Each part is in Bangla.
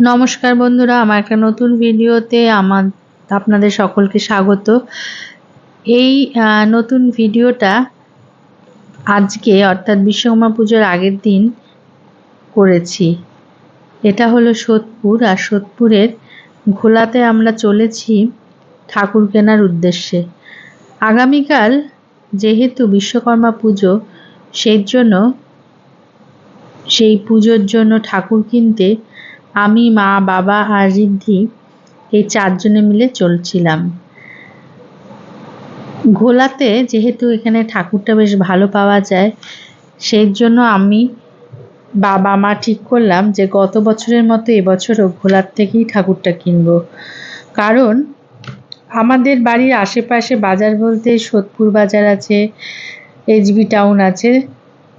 নমস্কার বন্ধুরা, আমার একটা নতুন ভিডিওতে আমার আপনাদের সকলকে স্বাগত। এই নতুন ভিডিওটা আজকে, অর্থাৎ বিশ্বকর্মা পুজোর আগের দিন করেছি। এটা হলো সোদপুর, আর সোদপুরের ঘোলাতে আমরা চলেছি ঠাকুর কেনার উদ্দেশ্যে। আগামীকাল যেহেতু বিশ্বকর্মা পুজো, সেই জন্য, সেই পুজোর জন্য ঠাকুর কিনতে আমি, মা, বাবা আর ঋদ্ধি এই চারজনে মিলে চলছিলাম। ঘোলাতে যেহেতু এখানে ঠাকুরটা বেশ ভালো পাওয়া যায়, সেই জন্য আমি বাবা, মা ঠিক করলাম যে গত বছরের মতো এবছরও ঘোলার থেকেই ঠাকুরটা কিনব। কারণ আমাদের বাড়ির আশেপাশে বাজার বলতে সোদপুর বাজার আছে, এইচবি টাউন আছে,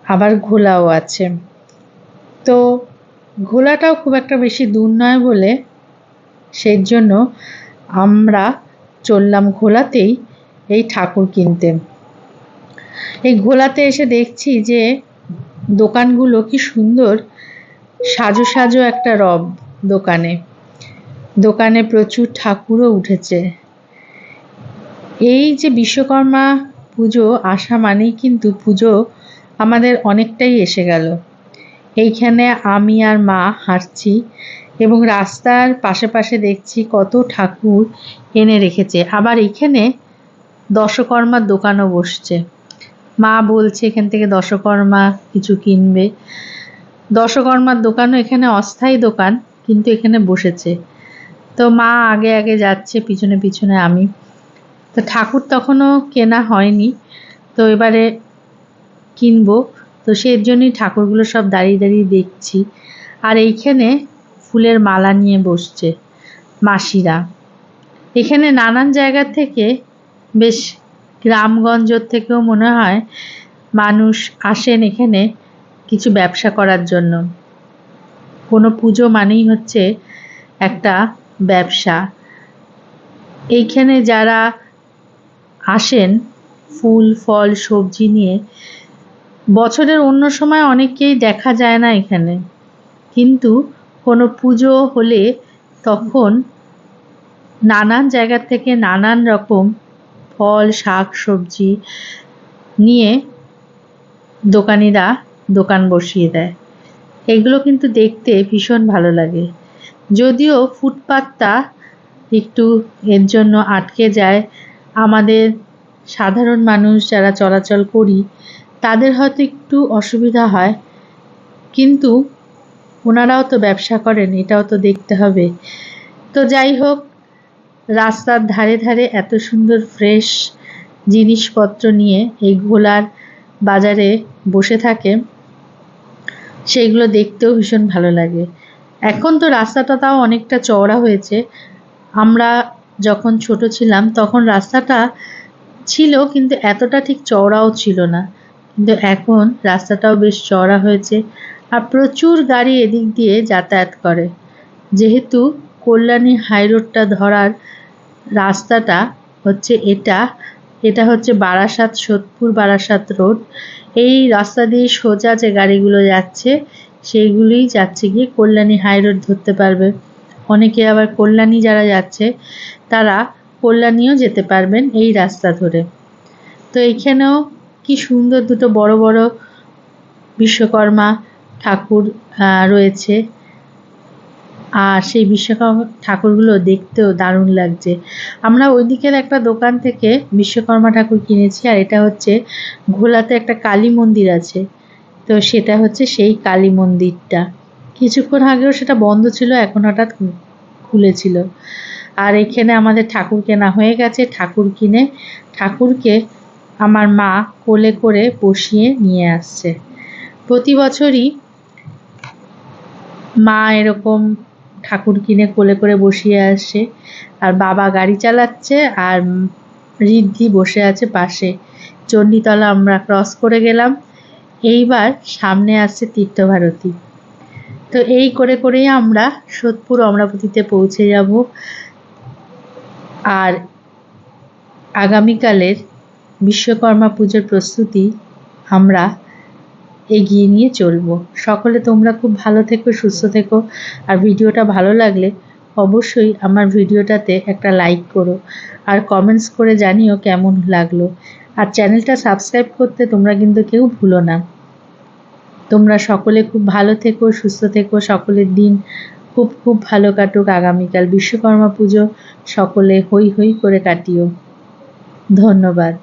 আবার ঘোলাও আছে। তো ঘোলাটাও খুব একটা বেশি দূর নয় বলে সেই জন্য আমরা চললাম ঘোলাতেই এই ঠাকুর কিনতে। এই ঘোলাতে এসে দেখছি যে দোকানগুলো কি সুন্দর সাজো সাজো একটা রব দোকানে। দোকানে প্রচুর ঠাকুরও উঠেছে। এই যে বিশ্বকর্মা পুজো আসা মানেই কিন্তু পুজো আমাদের অনেকটাই এসে গেল। এইখানে আমি আর মা হাঁটছি এবং রাস্তার পাশে পাশে দেখছি কত ঠাকুর এনে রেখেছে। আবার এখানে দশকর্মার দোকানও বসছে। মা বলছে, এখান থেকে দশকর্মা কিছু কিনবে। দশকর্মার দোকানও এখানে অস্থায়ী দোকান, কিন্তু এখানে বসেছে। তো মা আগে আগে যাচ্ছে, পিছনে পিছনে আমি। তো ঠাকুর তখনও কেনা হয়নি। তো এবারে কিনবো। তো সেই জন্যই ঠাকুরগুলো সব দাঁড়িয়ে দাঁড়িয়ে দেখছি। আর এইখানে ফুলের মালা নিয়ে বসছে মাসিরা। এখানে নানান জায়গা থেকে, বেশ গ্রামগঞ্জর থেকেও মনে হয় মানুষ আসেন এখানে কিছু ব্যবসা করার জন্য। কোনো পুজো মানেই হচ্ছে একটা ব্যবসা। এইখানে যারা আসেন, ফুল, ফল, সবজি নিয়ে বছরের অন্য সময় অনেককেই দেখা যায় না এখানে। কিন্তু কোনো পুজো হলে তখন নানান জায়গা থেকে নানান রকম ফল, শাক, সবজি নিয়ে দোকানিরা দোকান বসিয়ে দেয়। এগুলো কিন্তু দেখতে ভীষণ ভালো লাগে। যদিও ফুটপাতটা একটু এর জন্য আটকে যায়। আমাদের সাধারণ মানুষ যারা চলাচল করি তাদের হয়তো একটু অসুবিধা হয়, কিন্তু ওনারাও তো ব্যবসা করেন, এটাও তো দেখতে হবে। তো যাই হোক, রাস্তার ধারে ধারে এত সুন্দর ফ্রেশ জিনিসপত্র নিয়ে এই ঘোলার বাজারে বসে থাকে, সেইগুলো দেখতেও ভীষণ ভালো লাগে। এখন তো রাস্তাটা তাও অনেকটা চওড়া হয়েছে। আমরা যখন ছোট ছিলাম, তখন রাস্তাটা ছিল, কিন্তু এতটা ঠিক চওড়াও ছিল না। কিন্তু এখন রাস্তাটাও বেশ চওড়া হয়েছে আর প্রচুর গাড়ি এদিক দিয়ে যাতায়াত করে। যেহেতু কল্যাণী হাইরোডটা ধরার রাস্তাটা হচ্ছে এটা এটা হচ্ছে বারাসাত, সোদপুর বারাসাত রোড। এই রাস্তা দিয়ে সোজা যে গাড়িগুলো যাচ্ছে, সেইগুলোই যাচ্ছে গিয়ে কল্যাণী হাইরোড ধরতে পারবে। অনেকে আবার কল্যাণী যারা যাচ্ছে, তারা কল্যাণীও যেতে পারবেন এই রাস্তা ধরে। তো এইখানেও কি সুন্দর দুটো বড় বড় বিশ্বকর্মা ঠাকুর রয়েছে। আর সেই বিশ্বকর্মা ঠাকুরগুলো দেখতেও দারুণ লাগছে। আমরা ওই দিকের একটা দোকান থেকে বিশ্বকর্মা ঠাকুর কিনেছি, আর এটা হচ্ছে ঘোলাতে একটা কালী মন্দির আছে। তো সেটা হচ্ছে সেই কালী মন্দিরটা। কিছুক্ষণ আগেও সেটা বন্ধ ছিল, এখন হঠাৎ খুলেছিল। আর এখানে আমাদের ঠাকুর কেনা হয়ে গেছে। ঠাকুর কিনে ঠাকুরকে আমার মা কোলে করে বসিয়ে নিয়ে আসছে। প্রতি বছরই মা এরকম ঠাকুর কিনে কোলে করে বসিয়ে আসে, আর বাবা গাড়ি চালাচ্ছে, আর ঋদ্ধি বসে আছে পাশে। চণ্ডীতলা আমরা ক্রস করে গেলাম। এইবার সামনে আসছে তীর্থভারতী। তো এই করে করেই আমরা সোদপুর অমরাবতীতে পৌঁছে যাব। আর আগামীকালের বিশ্বকর্মা পুজোর প্রস্তুতি আমরা এগিয়ে নিয়ে চলবো। সকলে তোমরা খুব ভালো থেকো, সুস্থ থেকো। আর ভিডিওটা ভালো লাগলে অবশ্যই আমার ভিডিওটাতে একটা লাইক করো। আর কমেন্টস করে জানিও কেমন লাগল। আর চ্যানেলটা সাবস্ক্রাইব করতে তোমরা কিন্তু কেউ ভুলো না। তোমরা সকলে খুব ভালো থেকো, সুস্থ থেকো। সকলের দিন খুব খুব ভালো কাটুক। আগামীকাল বিশ্বকর্মা পুজো সকলে হই হই করে কাটিও। ধন্যবাদ।